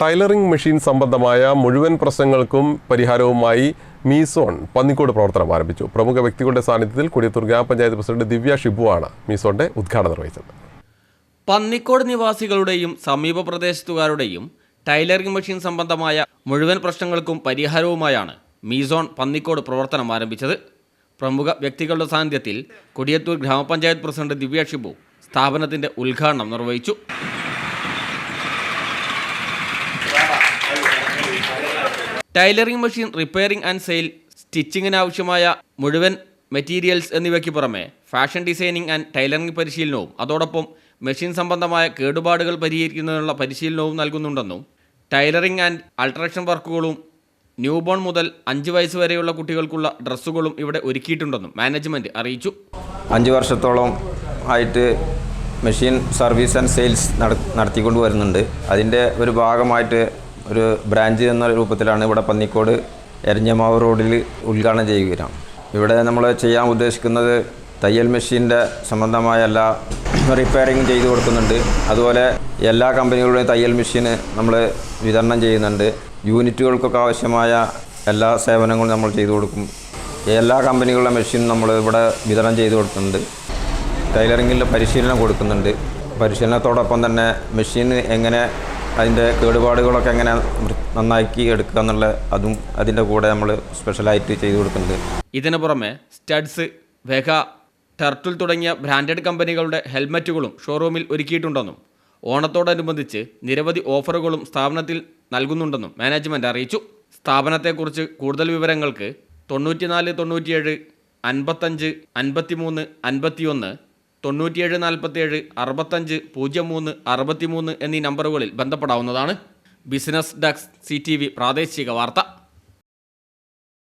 Tailoring machine സംബന്ധമായ മുഴുവൻ പ്രശ്നങ്ങൾക്കും പരിഹാരവുമായി മീസോൺ പന്നിക്കോട് പ്രവർത്തനം ആരംഭിച്ചു. പ്രമുഖ വ്യക്തികളുടെ സാന്നിധ്യത്തിൽ കൊടിയത്തൂർ ഗ്രാമപഞ്ചായത്ത് പ്രസിഡന്റ് ദിവ്യ ഷിബുവാണ് മീസോണിന്റെ ഉദ്ഘാടനം നിർവഹിച്ചത്. പന്നിക്കോട് നിവാസികളുടെയും സമീപ പ്രദേശത്തുകാരുടെയും ടൈലറിംഗ് മെഷീൻ സംബന്ധമായ മുഴുവൻ പ്രശ്നങ്ങൾക്കും പരിഹാരവുമായാണ് മീസോൺ പന്നിക്കോട് പ്രവർത്തനം ആരംഭിച്ചത്. പ്രമുഖ വ്യക്തികളുടെ സാന്നിധ്യത്തിൽ കൊടിയത്തൂർ ഗ്രാമപഞ്ചായത്ത് പ്രസിഡന്റ് ദിവ്യ ഷിബു സ്ഥാപനത്തിന്റെ ഉദ്ഘാടനം നിർവഹിച്ചു. Tailoring machine repairing and sale സ്റ്റിച്ചിങ്ങിന് ആവശ്യമായ മുഴുവൻ മെറ്റീരിയൽസ് എന്നിവയ്ക്ക് പുറമെ ഫാഷൻ ഡിസൈനിങ് ആൻഡ് ടൈലറിംഗ് പരിശീലനവും അതോടൊപ്പം മെഷീൻ സംബന്ധമായ കേടുപാടുകൾ പരിഹരിക്കുന്നതിനുള്ള പരിശീലനവും നൽകുന്നുണ്ടെന്നും ടൈലറിംഗ് ആൻഡ് അൾട്രേഷൻ വർക്കുകളും ന്യൂബോൺ മുതൽ അഞ്ച് വയസ്സ് വരെയുള്ള കുട്ടികൾക്കുള്ള ഡ്രസ്സുകളും ഇവിടെ ഒരുക്കിയിട്ടുണ്ടെന്നും മാനേജ്മെന്റ് അറിയിച്ചു. അഞ്ച് വർഷത്തോളം ആയിട്ട് മെഷീൻ സർവീസ് ആൻഡ് സെയിൽസ് നട നടത്തിക്കൊണ്ട് വരുന്നുണ്ട്. അതിന്റെ ഒരു ഭാഗമായിട്ട് ഒരു ബ്രാഞ്ച് എന്ന രൂപത്തിലാണ് ഇവിടെ പന്നിക്കോട് എരഞ്ഞമാവ് റോഡിൽ ഉദ്ഘാടനം ചെയ്യുകയാണ് ഇവിടെ നമ്മൾ ചെയ്യാൻ ഉദ്ദേശിക്കുന്നത് തയ്യൽ മെഷീന്റെ സംബന്ധമായ എല്ലാ റിപ്പയറിങ് ചെയ്തു കൊടുക്കുന്നുണ്ട്. അതുപോലെ എല്ലാ കമ്പനികളുടെയും തയ്യൽ മെഷീന് നമ്മൾ വിതരണം ചെയ്യുന്നുണ്ട്. യൂണിറ്റുകൾക്കൊക്കെ ആവശ്യമായ എല്ലാ സേവനങ്ങളും നമ്മൾ ചെയ്തു കൊടുക്കും. എല്ലാ കമ്പനികളുടെ മെഷീനും നമ്മൾ ഇവിടെ വിതരണം ചെയ്തു കൊടുക്കുന്നുണ്ട്. ടൈലറിങ്ങിൽ പരിശീലനം കൊടുക്കുന്നുണ്ട്. പരിശീലനത്തോടൊപ്പം തന്നെ മെഷീൻ എങ്ങനെ അതിന്റെ കേടുപാടുകളൊക്കെ എങ്ങനെ നന്നാക്കി എടുക്കുക എന്നുള്ള അതും അതിന്റെ കൂടെ നമ്മൾ സ്പെഷ്യലായിട്ട് ചെയ്തു കൊടുക്കുന്നുണ്ട്. ഇതിനു പുറമെ സ്റ്റഡ്സ് വെഗ ടർട്ടിൽ തുടങ്ങിയ ബ്രാൻഡഡ് കമ്പനികളുടെ ഹെൽമറ്റുകളും ഷോറൂമിൽ ഒരുക്കിയിട്ടുണ്ടെന്നും ഓണത്തോടനുബന്ധിച്ച് നിരവധി ഓഫറുകളും സ്ഥാപനത്തിൽ നൽകുന്നുണ്ടെന്നും മാനേജ്മെന്റ് അറിയിച്ചു. സ്ഥാപനത്തെക്കുറിച്ച് കൂടുതൽ വിവരങ്ങൾക്ക് തൊണ്ണൂറ്റിനാല് തൊണ്ണൂറ്റിയേഴ് അൻപത്തഞ്ച് അൻപത്തിമൂന്ന് അൻപത്തിയൊന്ന് തൊണ്ണൂറ്റിയേഴ് നാൽപ്പത്തിയേഴ് അറുപത്തഞ്ച് പൂജ്യം മൂന്ന് അറുപത്തിമൂന്ന് എന്നീ നമ്പറുകളിൽ ബന്ധപ്പെടാവുന്നതാണ്. ബിസിനസ് ഡെസ്ക് സി പ്രാദേശിക വാർത്ത.